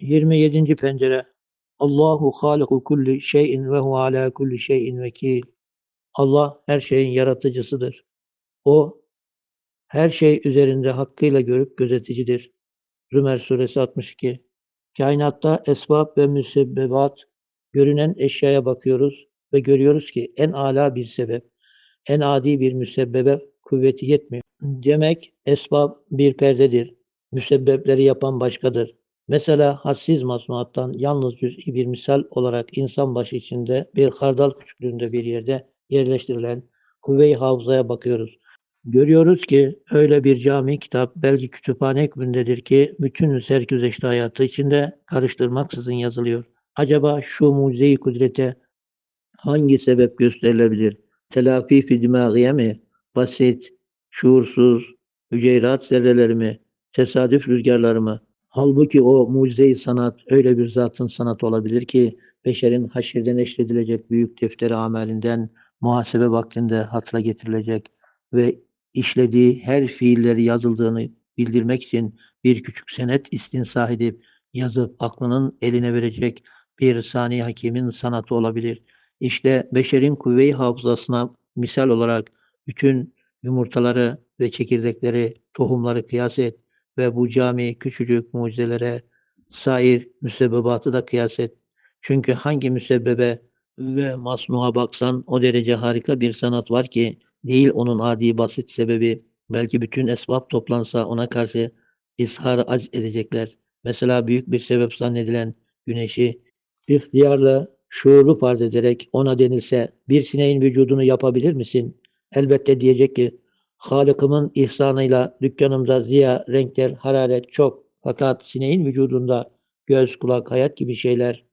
27. pencere Allahu haliku kulli şeyin ve hu ala kulli şeyin vekil. Allah her şeyin yaratıcısıdır. O her şey üzerinde hakkıyla görüp gözeticidir. Zümer suresi 62. Kainatta esbab ve müsebbebat görünen eşyaya bakıyoruz ve görüyoruz ki en ala bir sebep, en adi bir müsebbebe kuvveti yetmiyor. Demek esbab bir perdedir. Müsebbepleri yapan başkadır. Mesela hassiz masnuattan yalnız cüz'i bir misal olarak insan başı içinde bir hardal küçüklüğünde bir yerde yerleştirilen kuvve-i hafızaya bakıyoruz. Görüyoruz ki öyle bir cami kitap belki kütüphane hükmündedir ki bütün sergüzeşte hayatı içinde karıştırmaksızın yazılıyor. Acaba şu mucize-i kudrete hangi sebep gösterilebilir? Telafi fi dimâgiye mi? Basit, şuursuz, hüceyrat zerreleri mi? Tesadüf rüzgarları mı? Halbuki o mucize-i sanat öyle bir zatın sanatı olabilir ki beşerin haşirden eşledilecek büyük defteri amelinden muhasebe vaktinde hatıra getirilecek ve işlediği her fiilleri yazıldığını bildirmek için bir küçük senet istinsah edip yazıp aklının eline verecek bir sani hakimin sanatı olabilir. İşte beşerin kuvve-i hafızasına misal olarak bütün yumurtaları ve çekirdekleri, tohumları kıyas et ve bu cami küçücük mucizelere sair müsebbebatı da kıyas et. Çünkü hangi müsebbebe ve masnuğa baksan o derece harika bir sanat var ki değil onun adi basit sebebi belki bütün esbab toplansa ona karşı ishar acz edecekler. Mesela büyük bir sebep zannedilen güneşi ihtiyarla şuurlu farz ederek ona denilse bir sineğin vücudunu yapabilir misin? Elbette diyecek ki Halık'ımın ihsanıyla dükkanımda ziya, renkler, hararet çok. Fakat sineğin vücudunda göz, kulak, hayat gibi şeyler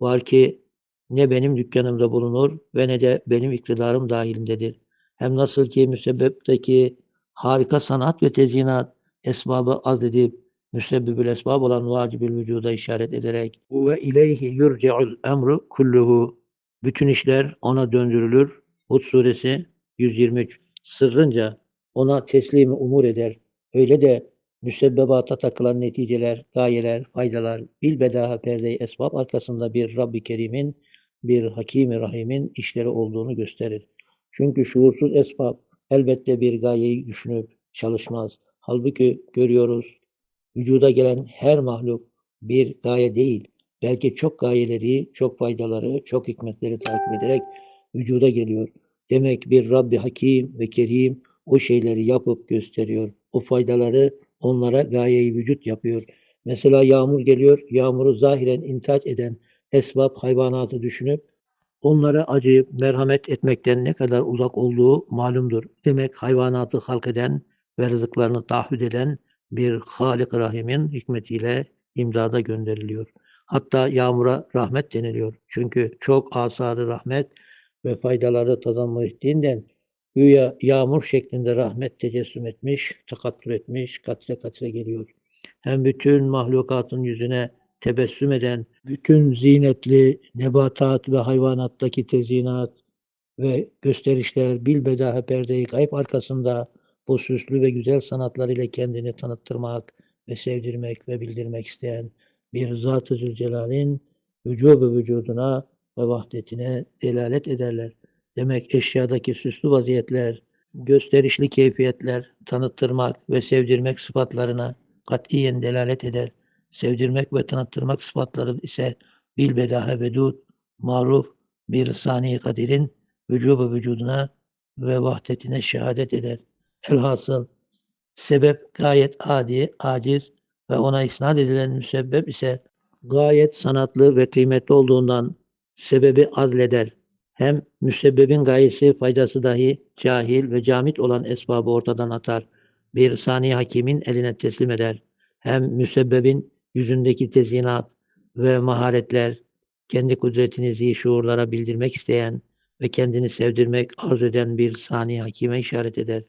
var ki ne benim dükkanımda bulunur ve ne de benim iktidarım dahilindedir. Hem nasıl ki müsebbepteki harika sanat ve tezyinat esbabı azledip müsebbibül esbab olan vacibül vücuda işaret ederek ve ileyhi yurce'ul emru kulluhu bütün işler ona döndürülür. Hud suresi 123 sırrınca ona teslimi umur eder. Öyle de müsebbebata takılan neticeler, gayeler, faydalar bilbedaha perde esbab arkasında bir Rabbi Kerim'in, bir Hakim-i Rahim'in işleri olduğunu gösterir. Çünkü şuursuz esbab elbette bir gayeyi düşünüp çalışmaz. Halbuki görüyoruz vücuda gelen her mahluk bir gaye değil, belki çok gayeleri, çok faydaları, çok hikmetleri takip ederek vücuda geliyor. Demek bir Rabbi Hakim ve Kerim o şeyleri yapıp gösteriyor. O faydaları onlara gayeyi vücut yapıyor. Mesela yağmur geliyor, yağmuru zahiren intaç eden esbab hayvanatı düşünüp onlara acıyıp merhamet etmekten ne kadar uzak olduğu malumdur. Demek hayvanatı halk eden ve rızıklarını taahhüt eden bir Halik Rahim'in hikmetiyle imdada gönderiliyor. Hatta yağmura rahmet deniliyor. Çünkü çok asarı rahmet ve faydaları tadammu ettiğinden güya yağmur şeklinde rahmet tecessüm etmiş, takattür etmiş, katre katre geliyor. Hem bütün mahlukatın yüzüne tebessüm eden, bütün zinetli nebatat ve hayvanattaki tezinat ve gösterişler bilbedahe perdeyi kayıp arkasında bu süslü ve güzel sanatlar ile kendini tanıttırmak ve sevdirmek ve bildirmek isteyen bir Zat-ı Zülcelal'in vücubu vücuduna ve vahdetine delalet ederler. Demek eşyadaki süslü vaziyetler, gösterişli keyfiyetler tanıttırmak ve sevdirmek sıfatlarına katiyen delalet eder. Sevdirmek ve tanıttırmak sıfatları ise bilbedahe vedud, maruf bir sani kadirin vücubu vücuduna ve vahdetine şehadet eder. Elhasıl sebep gayet adi, aciz ve ona isnat edilen müsebbep ise gayet sanatlı ve kıymetli olduğundan sebebi azleder. Hem müsebbebin gayesi faydası dahi cahil ve camit olan esbabı ortadan atar. Bir sani hakimin eline teslim eder. Hem müsebbebin yüzündeki tezyinat ve maharetler kendi kudretini zişuurlara bildirmek isteyen ve kendini sevdirmek arzu eden bir sani hakime işaret eder.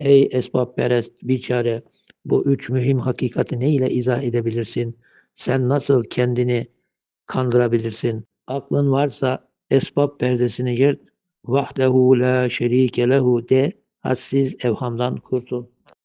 Ey esbab perest bir çare bu üç mühim hakikati ne ile izah edebilirsin? Sen nasıl kendini kandırabilirsin? Aklın varsa esbab perdesini yırt. Vahdehu la şerike lehu de. Hassiz evhamdan kurtul.